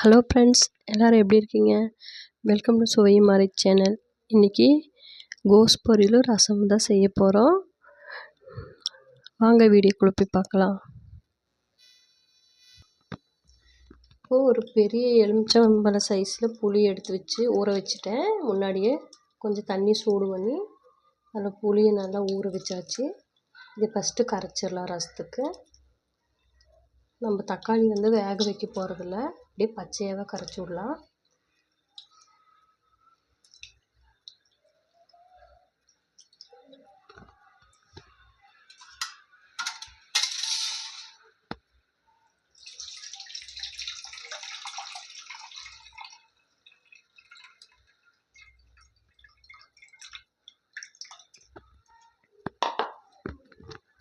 Hello friends எல்லோரும் எப்படி இருக்கீங்க? வெல்கம் டு சுவை மாறி சேனல் இன்றைக்கி கோஸ் பொரியலும் ரசம் தான் செய்ய போகிறோம் வாங்க வீடியோ குழப்பி பார்க்கலாம். இப்போது ஒரு பெரிய எலுமிச்சம்பழ சைஸில் புளி எடுத்து வச்சு ஊற வச்சுட்டேன். முன்னாடியே கொஞ்சம் தண்ணி சூடு பண்ணி அதில் புளியை நல்லா ஊற வச்சாச்சு. இது ஃபஸ்ட்டு கரைச்சிடலாம் ரசத்துக்கு. நம்ம தக்காளி வந்து வேக வைக்க போகிறதில்ல அப்படியே பச்சையாகவே கரைச்சி விடலாம்.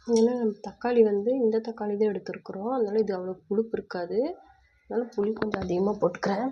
ஏன்னா நம்ம தக்காளி வந்து இந்த தக்காளி தான் எடுத்துருக்குறோம். அதனால் இது அவ்வளோ புளிப்பு இருக்காது. அதனால் புளி கொஞ்சம் அதிகமாக போட்டுக்கிறேன்.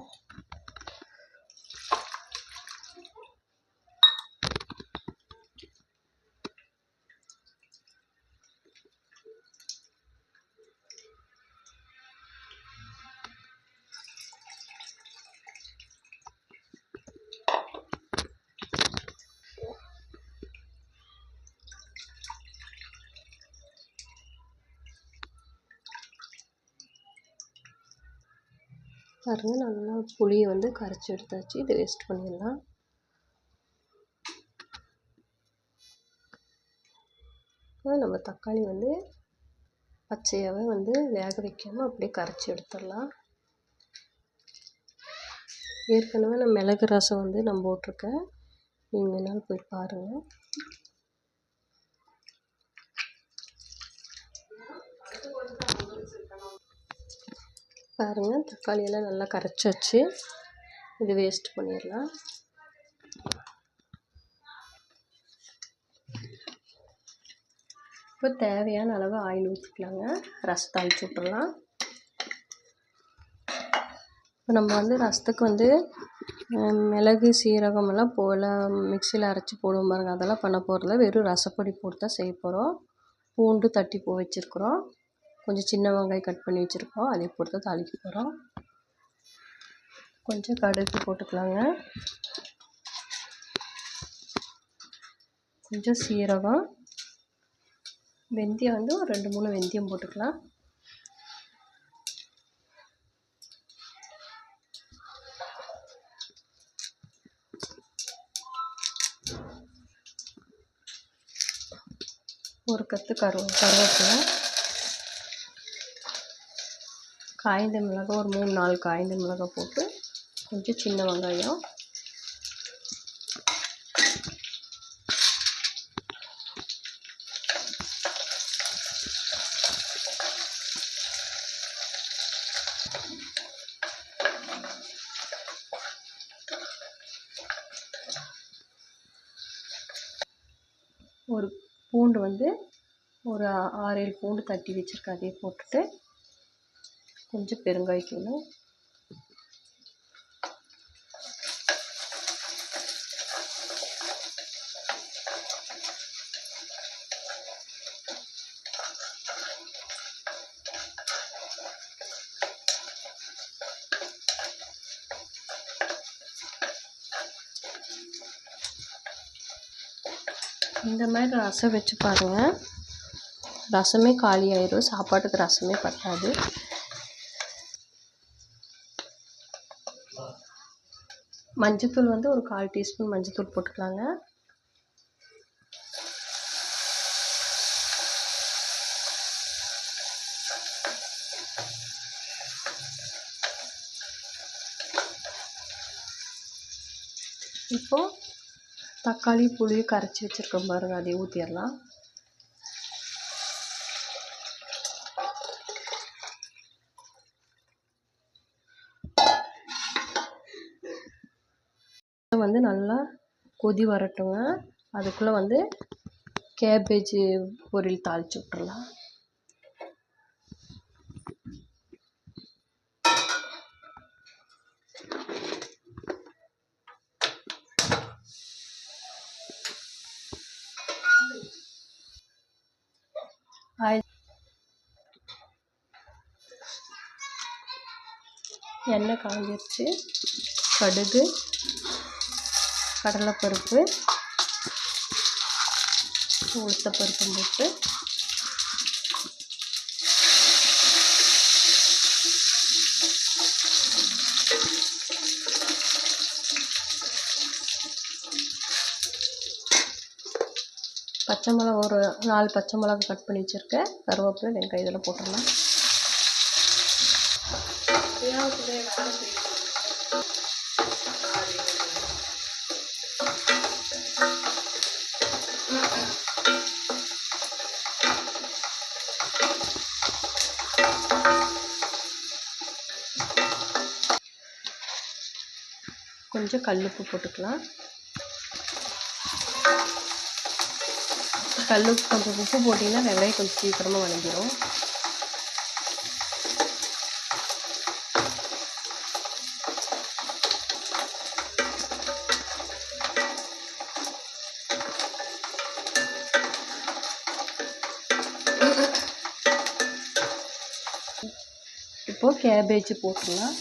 பாருங்கள் நல்லா புளியை வந்து கரைச்சி எடுத்தாச்சு. இது வேஸ்ட் பண்ணிடலாம். நம்ம தக்காளி வந்து பச்சையாகவே வந்து வேக வைக்காமல் அப்படியே கரைச்சி எடுத்துடலாம். ஏற்கனவே நான் மிளகு ரசம் வந்து நான் போட்டிருக்கேன். நீங்கள் வேணாலும் போய் பாருங்கள் பாருங்கள் தக்காளியெல்லாம் நல்லா கரைச்சி வச்சு இது வேஸ்ட் பண்ணிடலாம். இப்போ தேவையான அளவு ஆயில் ஊற்றிக்கலாங்க ரசத்தை அழிச்சு விட்டுடலாம் இப்போ நம்ம வந்து ரசத்துக்கு வந்து மிளகு சீரகம் எல்லாம் போல மிக்சியில் அரைச்சி போடுவோம் பாருங்கள் அதெல்லாம் பண்ண போகிறதில்ல வெறும் ரசப்பொடி போட்டு தான் செய்ய போகிறோம் பூண்டு தட்டி போ வச்சுருக்குறோம். கொஞ்சம் சின்ன வெங்காயம் கட் பண்ணி வச்சுருக்கோம். அதை போட்டு தாளிக்க போகிறோம் கொஞ்சம் கடுகு போட்டுக்கலாங்க. கொஞ்சம் சீரகம். வெந்தயம் வந்து ஒரு ரெண்டு மூணு வெந்தயம் போட்டுக்கலாம். ஒரு கத்து கருவ கருவேப்பிலை. காய்ந்த மிளகாய் ஒரு மூணு நாலு காய்ந்த மிளகாய் போட்டு கொஞ்சம் சின்ன வெங்காயம். ஒரு பூண்டு வந்து ஒரு ஆறு ஏழு பூண்டு தட்டி வச்சுருக்கேன். அதையே போட்டுட்டு கொஞ்சம் பெருங்காய்த்தூளும் இந்த மாதிரி ரசம் வச்சு பாருங்கள் ரசமே காலி ஆயிடும் சாப்பாட்டுக்கு ரசமே பத்தாது. மஞ்சத்தூள் வந்து ஒரு கால் டீஸ்பூன் மஞ்சத்தூள் போட்டுக்கலாங்க. இப்போது தக்காளி புளி கரைச்சி வச்சுருக்கோம் பாருங்கள் அதை ஊற்றிடலாம் வந்து நல்லா கொதி வரட்டுங்க. அதுக்குள்ளே வந்து கேபேஜ் பொரியல் தாளித்து விட்றலாம் எண்ணெய் காஞ்சிருச்சு. கடுகு. கடலைப்பருப்பு உளுத்தப்பருப்பும் போட்டு பச்சை மிளகா ஒரு நாலு பச்சை மிளகா கட் பண்ணி வச்சுருக்கேன். கருவேப்பிலை வெங்காயம் இதெல்லாம் போட்டுடலாம். கொஞ்சம் கல்லுப்பு போட்டுக்கலாம். கல்லுப்பு கொஞ்சம் உப்பு போட்டிங்கன்னா வெங்காயம் கொஞ்சம் சீக்கிரமாக வணங்கிடும் இப்போது கேபேஜ் போட்டுடலாம்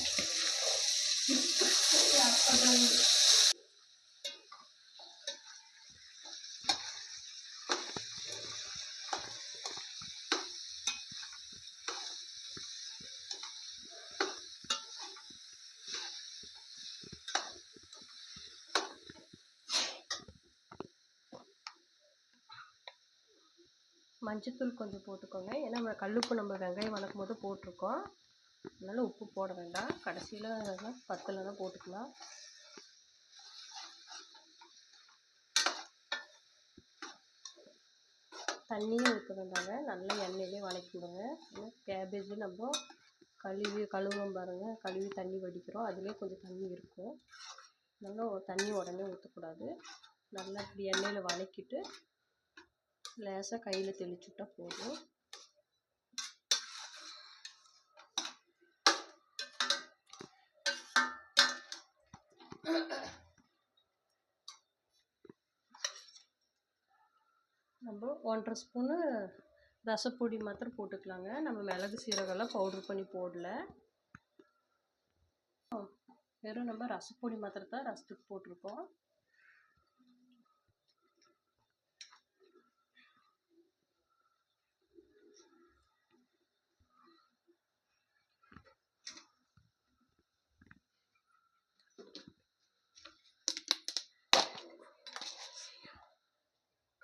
மஞ்சத்தூள் கொஞ்சம் போட்டுக்கோங்க. ஏன்னா நம்ம கல்லுப்பு நம்ம வெங்காயம் வணக்கும் போது போட்டிருக்கோம். அதனால் உப்பு போட வேண்டாம். கடைசியில் பத்தில் தான் போட்டுக்கலாம். தண்ணியும் ஊற்ற வேண்டாங்க. நல்லா எண்ணெயிலே வதக்கி விடுங்க. ஏன்னா கேபேஜ் நம்ம கழுவி கழுவம் பாருங்கள் கழுவி தண்ணி வடிக்கிறோம். அதுலேயே கொஞ்சம் தண்ணி இருக்கும். நல்லா தண்ணி உடனே ஊற்றக்கூடாது நல்லா இப்படி எண்ணெயில் வதக்கிட்டு லேசாக கையில் தெளிச்சுட்டா போதும். நம்ம ஒன்றரை ஸ்பூனு ரசப்பொடி மாத்திரம் போட்டுக்கலாங்க. நம்ம மிளகு சீரகம்லாம் பவுட்ரு பண்ணி போடல. வெறும் நம்ம ரசப்பொடி மாத்திரம் தான் ரசத்துக்கு போட்டிருக்கோம்.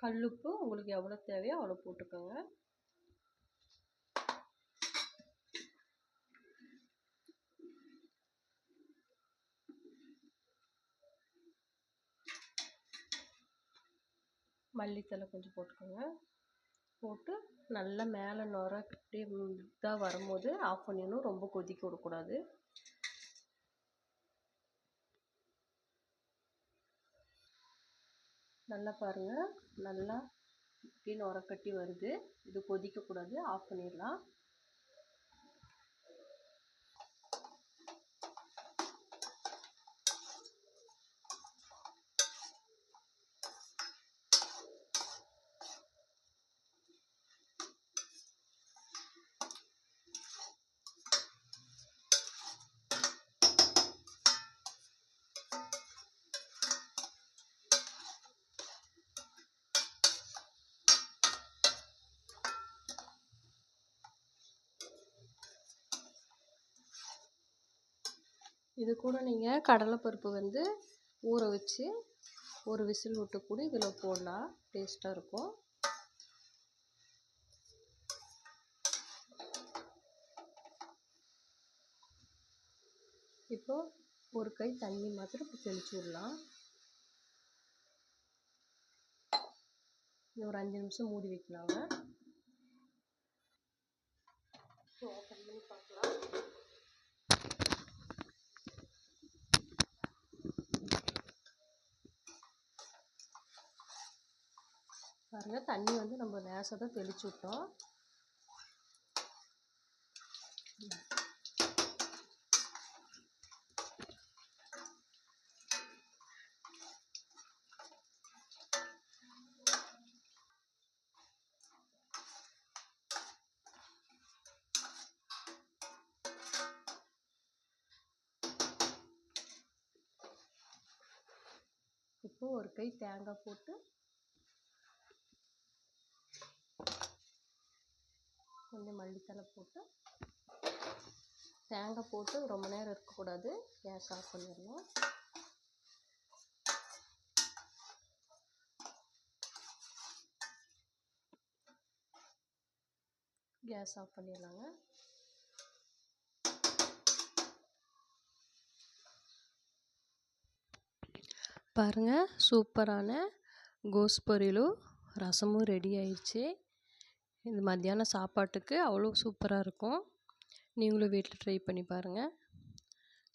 கல்லுப்பு உங்களுக்கு எவ்வளோ தேவையோ அவ்வளோ போட்டுக்கோங்க. மல்லித்தலை கொஞ்சம் போட்டுக்கோங்க. போட்டு நல்லா மேலே நுர அப்படியே இதாக வரும்போது ஆஃப் பண்ணிடணும் ரொம்ப கொதிக்க விடக்கூடாது. நல்லா பாருங்கள் நல்லா இப்படி உரக்கட்டி வருது. இது கொதிக்கக்கூடாது. ஆஃப் பண்ணிடலாம். இது கூட நீங்கள் கடலைப்பருப்பு வந்து ஊற வச்சு ஒரு விசில் விட்டு கூட இதில் போடலாம் டேஸ்ட்டாக இருக்கும். இப்போ ஒரு கை தண்ணி மாத்திரம் இப்போ தெளிச்சு விடலாம். ஒரு அஞ்சு நிமிஷம் மூடி வைக்கலாங்க. ஓப்பன் பண்ணி பார்க்கலாம் பார்த்திங்கன்னா தண்ணி வந்து நம்ம லேசாக தான் தெளிச்சு விட்டோம். இப்போ ஒரு கை தேங்காய் போட்டு கொஞ்சம் மல்லித்தழை போட்டு தேங்காய் போட்டு ரொம்ப நேரம் இருக்கக்கூடாது. கேஸ் ஆஃப் பண்ணிடலாம் கேஸ் ஆஃப் பண்ணிடலாங்க. பாருங்கள் சூப்பரான கோஸ் பொரியலும் ரசமும் ரெடி ஆயிடுச்சு. இது மத்தியானம் சாப்பாட்டுக்கு அவ்வளோ சூப்பராக இருக்கும். நீங்களும் வீட்டில் ட்ரை பண்ணி பாருங்கள்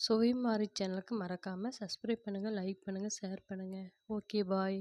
சுவை மாறி சேனலுக்கு மறக்காமல் சப்ஸ்கிரைப் பண்ணுங்கள் லைக் பண்ணுங்கள் ஷேர் பண்ணுங்கள் ஓகே பாய்